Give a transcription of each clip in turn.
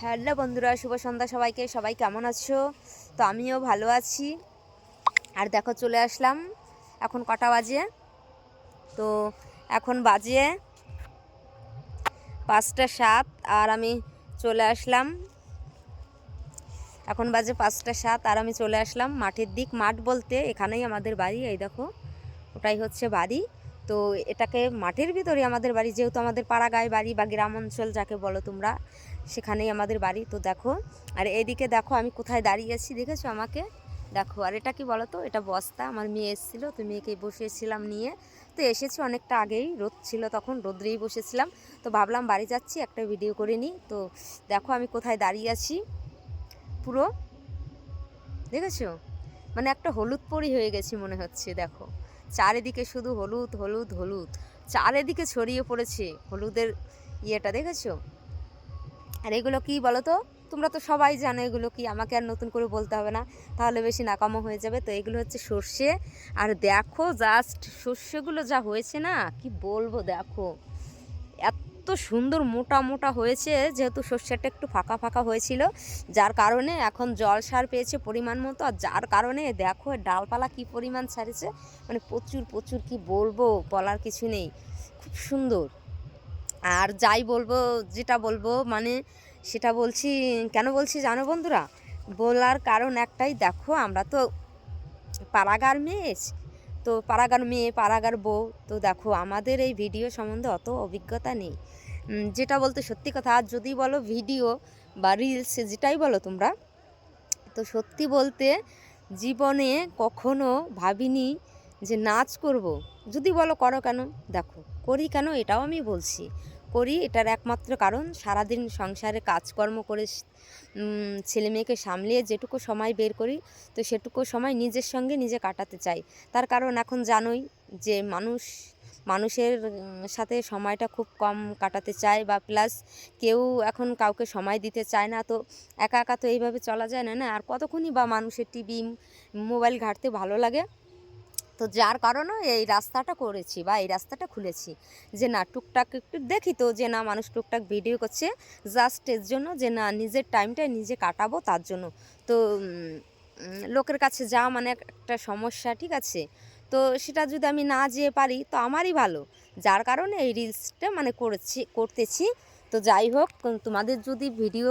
Hello বন্ধুরা, শুভ সন্ধ্যা সবাইকে। সবাই কেমন আছো? তো আমিও ভালো আছি। আর দেখো, চলে আসলাম এখন কটা বাজে? তো এখন বাজে পাঁচটা সাত আর আমি চলে আসলাম। এখন বাজে পাঁচটা সাত আর আমি চলে আসলাম মাঠের দিক। মাঠ বলতে এখানেই আমাদের বাড়ি, এই দেখো, ওটাই হচ্ছে বাড়ি। তো এটাকে মাঠের ভিতরে আমাদের বাড়ি, যেহেতু আমাদের পাড়াগাঁয় বাড়ি বা গ্রাম অঞ্চল যাকে বলো তোমরা, সেখানেই আমাদের বাড়ি। তো দেখো, আর এদিকে দেখো আমি কোথায় দাঁড়িয়ে আছি, দেখেছ আমাকে? দেখো, আর এটা কি বলো তো এটা বস্তা, আমার মেয়ে এসেছিল, তো মেয়েকে বসিয়েছিলাম নিয়ে। তো এসেছি অনেকটা আগেই, রোদ ছিল তখন, রোদ্রেই বসেছিলাম। তো ভাবলাম বাড়ি যাচ্ছি, একটা ভিডিও করে নিই। তো দেখো আমি কোথায় দাঁড়িয়ে আছি, পুরো। দেখেছ? মানে একটা হলুদ পরি হয়ে গেছি মনে হচ্ছে, দেখো। চারিদিকে শুধু হলুদ হলুদ হলুদ। চারিদিকে ছড়িয়ে পড়েছে হলুদের ইয়েটা, দেখেছ? আর এগুলো কি বলো তো তোমরা তো সবাই জানো এগুলো কি, আমাকে আর নতুন করে বলতে হবে না। তাহলে বেশি নাকামো হয়ে যাবে। তো এগুলো হচ্ছে সর্ষে। আর দেখো জাস্ট সর্ষেগুলো যা হয়েছে না, কি বলব দেখো? এত সুন্দর মোটা মোটা হয়েছে, যেহেতু সর্ষেটা একটু ফাঁকা ফাঁকা হয়েছিল, যার কারণে এখন জল সার পেয়েছে পরিমাণ মতো, আর যার কারণে দেখো ডালপালা কি পরিমাণ ছাড়েছে মানে প্রচুর প্রচুর কি বলব বলার কিছু নেই, খুব সুন্দর। আর যাই বলব, যেটা বলব মানে সেটা বলছি, কেন বলছি জানো বন্ধুরা? বলার কারণ একটাই, দেখো আমরা তো পাড়াগার মেয়ে তো পাড়াগার মেয়ে পাড়াগার বউ। তো দেখো, আমাদের এই ভিডিও সম্বন্ধে অত অভিজ্ঞতা নেই। যেটা বলতে সত্যি কথা আর যদি বলো ভিডিও বা রিলস যেটাই বলো তোমরা, তো সত্যি বলতে জীবনে কখনো ভাবিনি যে নাচ করব। যদি বলো করো কেন? দেখো, করি কেন? এটাও আমি বলছি। করি, এটার একমাত্র কারণ সারাদিন সংসারে কাজকর্ম করে ছেলে মেয়েকে সামলিয়ে যেটুকু সময় বের করি, তো সেটুকু সময় নিজের সঙ্গে নিজে কাটাতে চাই। তার কারণ এখন জানোই যে মানুষ, মানুষের সাথে সময়টা খুব কম কাটাতে চায় বা প্লাস কেউ এখন কাউকে সময় দিতে চায় না, তো একা একা তো এইভাবে চলা যায় না না? আর কতক্ষণই বা মানুষের টিভি, মোবাইল ঘাঁটতে ভালো লাগে? তো যার কারণে এই রাস্তাটা করেছি বা এই রাস্তাটা খুলেছি। যে না, টুকটাক একটু দেখি তো যে না, মানুষ টুকটাক ভিডিও করছে জাস্ট এর জন্য যে না, নিজের টাইমটা নিজে কাটাবো তার জন্য। তো লোকের কাছে যা মানে একটা সমস্যা, ঠিক আছে? তো সেটা যদি আমি না যেয়ে পারি, তো আমারই ভালো। যার কারণে এই রিলসটা মানে করেছি, করতেছি। তো যাই হোক তোমাদের যদি ভিডিও,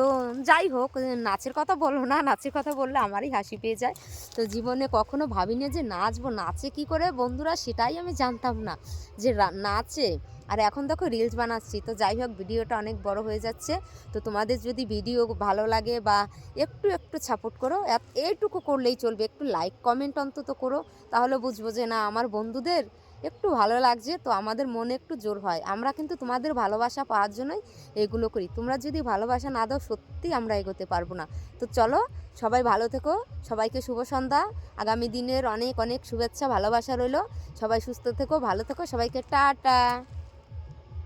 যাই হোক নাচের কথা বলো না, নাচের কথা বললে আমারই হাসি পেয়ে যায়। তো জীবনে কখনো ভাবিনি যে নাচবো, নাচে কি করে বন্ধুরা সেটাই আমি জানতাম না যে নাচে। আর এখন দেখো রিলস বানাচ্ছি, তো যাই হোক, ভিডিওটা অনেক বড় হয়ে যাচ্ছে। তো তোমাদের যদি ভিডিও ভালো লাগে বা একটু একটু সাপোর্ট করো এইটুকু করলেই চলবে। একটু লাইক কমেন্ট অন্তত করো, তাহলে বুঝব যে না, আমার বন্ধুদের একটু ভালো লাগছে, তো আমাদের মনে একটু জোর হয়। আমরা কিন্তু তোমাদের ভালোবাসা পাওয়ার জন্যই এগুলো করি। তোমরা যদি ভালোবাসা না দাও, সত্যি আমরা এগোতে পারব না। তো চলো, সবাই ভালো থেকো, সবাইকে শুভ সন্ধ্যা। আগামী দিনের অনেক অনেক শুভেচ্ছা, ভালোবাসা রইল। সবাই সুস্থ থেকো, ভালো থেকো, সবাইকে টাটা।